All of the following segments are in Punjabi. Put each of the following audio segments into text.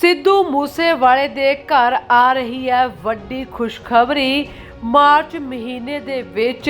ਸਿੱਧੂ ਮੂਸੇਵਾਲੇ ਦੇ ਘਰ ਆ ਰਹੀ ਹੈ ਵੱਡੀ ਖੁਸ਼ਖਬਰੀ। ਮਾਰਚ ਮਹੀਨੇ ਦੇ ਵਿੱਚ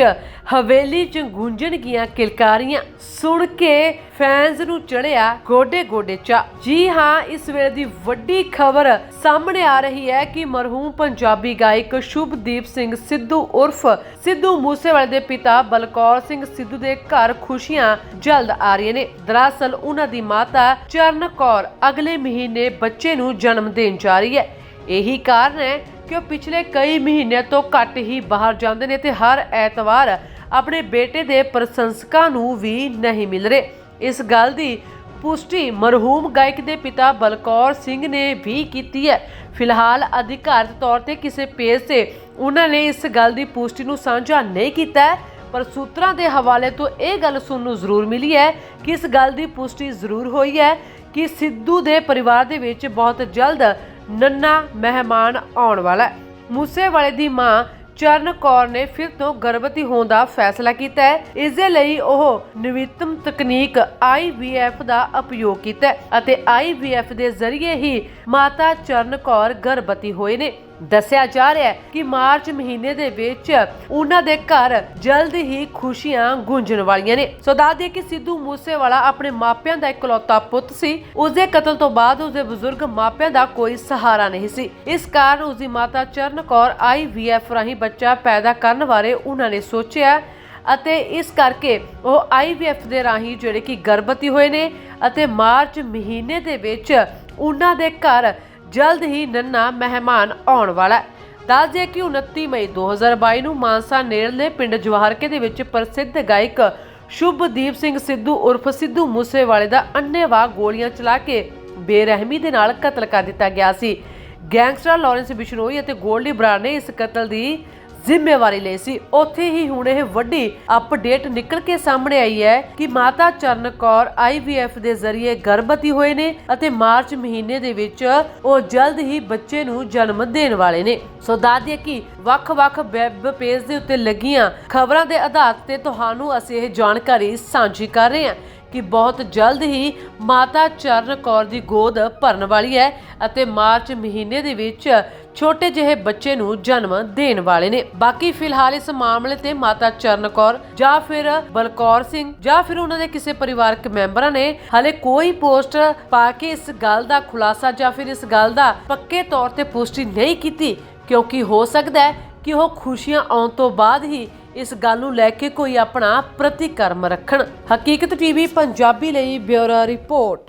ਹਵੇਲੀ ਚ ਗੂੰਜਣਗੀਆਂ ਕਿਲਕਾਰੀਆਂ ਸੁਣ ਕੇ ਫੈਨਸ ਨੂੰ ਚੜਿਆ ਗੋਡੇ ਗੋਡੇ ਚਾ ਜੀ ਹਾਂ, ਇਸ ਵੇਲੇ ਦੀ ਵੱਡੀ ਖਬਰ ਸਾਹਮਣੇ ਆ ਰਹੀ ਹੈ ਕਿ ਮਰਹੂਮ ਪੰਜਾਬੀ ਗਾਇਕ ਸ਼ੁਭਦੀਪ ਸਿੰਘ ਸਿੱਧੂ ਉਰਫ ਸਿੱਧੂ ਮੂਸੇਵਾਲੇ ਦੇ ਪਿਤਾ ਬਲਕੌਰ ਸਿੰਘ ਸਿੱਧੂ ਦੇ ਘਰ ਖੁਸ਼ੀਆਂ ਜਲਦ ਆ ਰਹੀਆਂ ਨੇ। ਦਰਅਸਲ, ਉਹਨਾਂ ਦੀ ਮਾਤਾ ਚਰਨ ਕੌਰ ਅਗਲੇ ਮਹੀਨੇ ਬੱਚੇ ਨੂੰ ਜਨਮ ਦੇਣ ਜਾ ਰਹੀ ਹੈ। ਇਹੀ ਕਾਰਨ ਹੈ ਕਿ ਉਹ ਪਿਛਲੇ ਕਈ ਮਹੀਨਿਆਂ ਤੋਂ ਘੱਟ ਹੀ ਬਾਹਰ ਜਾਂਦੇ ਨੇ ਤੇ ਹਰ ਐਤਵਾਰ ਆਪਣੇ ਬੇਟੇ ਦੇ ਪ੍ਰਸ਼ੰਸਕਾਂ ਨੂੰ ਵੀ ਨਹੀਂ ਮਿਲ ਰਹੇ। ਇਸ ਗੱਲ ਦੀ ਪੁਸ਼ਟੀ ਮਰਹੂਮ ਗਾਇਕ ਦੇ ਪਿਤਾ ਬਲਕੌਰ ਸਿੰਘ ਨੇ ਵੀ ਕੀਤੀ ਹੈ। ਫਿਲਹਾਲ ਅਧਿਕਾਰਤ ਤੌਰ ਤੇ ਕਿਸੇ ਪੇਜ ਤੇ ਉਹਨਾਂ ਨੇ ਇਸ ਗੱਲ ਦੀ ਪੁਸ਼ਟੀ ਨੂੰ ਸਾਂਝਾ ਨਹੀਂ ਕੀਤਾ ਪਰ ਸੂਤਰਾਂ ਦੇ ਹਵਾਲੇ ਤੋਂ ਇਹ ਗੱਲ ਸੁਣਨ ਨੂੰ ਜ਼ਰੂਰ ਮਿਲੀ ਹੈ ਕਿ ਇਸ ਗੱਲ ਦੀ ਪੁਸ਼ਟੀ ਜ਼ਰੂਰ ਹੋਈ ਹੈ ਕਿ ਸਿੱਧੂ ਦੇ ਪਰਿਵਾਰ ਦੇ ਵਿੱਚ ਬਹੁਤ ਜਲਦ ਨੰਨਾ ਮਹਿਮਾਨ ਆਉਣ ਵਾਲਾ ਹੈ। ਮੂਸੇਵਾਲੇ ਦੀ ਮਾਂ ਚਰਨ ਕੌਰ ਨੇ ਫਿਰ ਤੋਂ ਗਰਭਵਤੀ ਹੋਣ ਦਾ ਫੈਸਲਾ ਕੀਤਾ ਹੈ। ਇਸ ਦੇ ਲਈ ਉਹ ਨਵੀਨਤਮ ਤਕਨੀਕ IVF ਦਾ ਉਪਯੋਗ ਕੀਤਾ ਹੈ ਅਤੇ IVF ਦੇ ਜ਼ਰੀਏ ਹੀ ਮਾਤਾ ਚਰਨ ਕੌਰ ਗਰਭਵਤੀ ਹੋਏ ਨੇ। ਦੱਸਿਆ ਜਾ ਰਿਹਾ ਹੈ ਕਿ ਮਾਰਚ ਮਹੀਨੇ ਦੇ ਵਿੱਚ ਉਹਨਾਂ ਦੇ ਘਰ ਜਲਦ ਹੀ ਖੁਸ਼ੀਆਂ ਗੂੰਜਣ ਵਾਲੀਆਂ ਨੇ। ਸੋ ਦੱਸ ਦਈਏ ਕਿ ਸਿੱਧੂ ਮੂਸੇਵਾਲਾ ਆਪਣੇ ਮਾਪਿਆਂ ਦਾ ਇਕਲੌਤਾ ਪੁੱਤ ਸੀ। ਉਸ ਦੇ ਕਤਲ ਤੋਂ ਬਾਅਦ ਉਸ ਦੇ ਬਜ਼ੁਰਗ ਮਾਪਿਆਂ ਦਾ ਕੋਈ ਸਹਾਰਾ ਨਹੀਂ ਸੀ। ਇਸ ਕਾਰਨ ਉਸ ਦੀ ਮਾਤਾ ਚਰਨ ਕੌਰ IVF ਰਾਹੀਂ ਬੱਚਾ ਪੈਦਾ ਕਰਨ ਬਾਰੇ ਉਹਨਾਂ ਨੇ ਸੋਚਿਆ ਅਤੇ ਇਸ ਕਰਕੇ ਉਹ IVF ਦੇ ਰਾਹੀਂ ਜਿਹੜੇ ਕਿ ਗਰਭਵਤੀ ਹੋਏ ਨੇ ਅਤੇ ਮਾਰਚ ਮਹੀਨੇ ਦੇ ਵਿੱਚ ਉਹਨਾਂ ਦੇ ਘਰ ਜਲਦ ਹੀ ਨੰਨਾ ਮਹਿਮਾਨ ਆਉਣ ਵਾਲਾ ਹੈ। ਦੱਸ ਦਈਏ ਕਿ 29 ਮਈ 2022 ਨੂੰ ਮਾਨਸਾ ਨੇੜਲੇ ਪਿੰਡ ਜਵਾਹਰਕੇ ਦੇ ਵਿੱਚ ਪ੍ਰਸਿੱਧ ਗਾਇਕ ਸ਼ੁਭਦੀਪ ਸਿੰਘ ਸਿੱਧੂ ਉਰਫ ਸਿੱਧੂ ਮੂਸੇਵਾਲੇ ਦਾ ਅੰਨ੍ਹੇਵਾਹ ਗੋਲੀਆਂ ਚਲਾ ਕੇ ਬੇਰਹਿਮੀ ਦੇ ਨਾਲ ਕਤਲ ਕਰ ਦਿੱਤਾ ਗਿਆ ਸੀ। ਗੈਂਗਸਟਰ ਲਾਰੈਂਸ ਬਿਸ਼ਨੋਈ ਅਤੇ ਗੋਲਡੀ ਬਰਾੜ ਨੇ ਇਸ ਕਤਲ ਦੀ ਜ਼ਿੰਮੇਵਾਰੀ ਲਈ ਸੀ। ਉੱਥੇ ਹੀ ਹੁਣ ਇਹ ਵੱਡੀ ਅਪਡੇਟ ਨਿਕਲ ਕੇ ਸਾਹਮਣੇ ਆਈ ਹੈ ਕਿ ਮਾਤਾ ਚਰਨ ਕੌਰ IVF ਦੇ ਜ਼ਰੀਏ ਗਰਭਵਤੀ ਹੋਏ ਨੇ ਅਤੇ ਮਾਰਚ ਮਹੀਨੇ ਦੇ ਵਿੱਚ ਉਹ ਜਲਦ ਹੀ ਬੱਚੇ ਨੂੰ ਜਨਮ ਦੇਣ ਵਾਲੇ ਨੇ। ਸੋ ਦੱਸ ਕਿ ਵੱਖ-ਵੱਖ ਵੈਬ ਪੇਜ ਦੇ ਉੱਤੇ ਲੱਗੀਆਂ ਖਬਰਾਂ ਦੇ ਆਧਾਰ ਤੇ ਤੁਹਾਨੂੰ ਅਸੀਂ ਇਹ ਜਾਣਕਾਰੀ ਸਾਂਝੀ ਕਰ ਰਹੇ ਹਾਂ ਕਿ ਬਹੁਤ ਜਲਦ ਹੀ ਮਾਤਾ ਚਰਨ ਕੌਰ ਦੀ ਗੋਦ ਭਰਨ ਵਾਲੀ ਹੈ ਅਤੇ ਮਾਰਚ ਮਹੀਨੇ ਦੇ ਵਿੱਚ ਛੋਟੇ ਜਿਹੇ ਬੱਚੇ ਨੂੰ ਜਨਮ ਦੇਣ ਵਾਲੇ ਨੇ। ਬਾਕੀ ਫਿਲਹਾਲ ਇਸ ਮਾਮਲੇ ਤੇ ਮਾਤਾ ਚਰਨ ਕੌਰ ਜਾਂ ਫਿਰ ਬਲਕੌਰ ਸਿੰਘ ਜਾਂ ਫਿਰ ਉਹਨਾਂ ਦੇ ਕਿਸੇ ਪਰਿਵਾਰਕ ਮੈਂਬਰਾਂ ਨੇ ਹਲੇ ਕੋਈ ਪੋਸਟ ਪਾ ਕੇ ਇਸ ਗੱਲ ਦਾ ਖੁਲਾਸਾ ਜਾਂ ਫਿਰ ਇਸ ਗੱਲ ਦਾ ਪੱਕੇ ਤੌਰ ਤੇ ਪੁਸ਼ਟੀ ਨਹੀਂ ਕੀਤੀ, ਕਿਉਂਕਿ ਹੋ ਸਕਦਾ ਹੈ ਕਿ ਉਹ ਖੁਸ਼ੀਆਂ ਆਉਣ ਤੋਂ ਬਾਅਦ ਹੀ ਇਸ ਗੱਲ ਨੂੰ ਲੈ ਕੇ ਕੋਈ ਆਪਣਾ ਪ੍ਰਤੀਕਰਮ ਰੱਖਣ। ਹਕੀਕਤ ਟੀਵੀ, ਪੰਜਾਬੀ ਲਈ ਬਿਊਰੋ ਰਿਪੋਰਟ।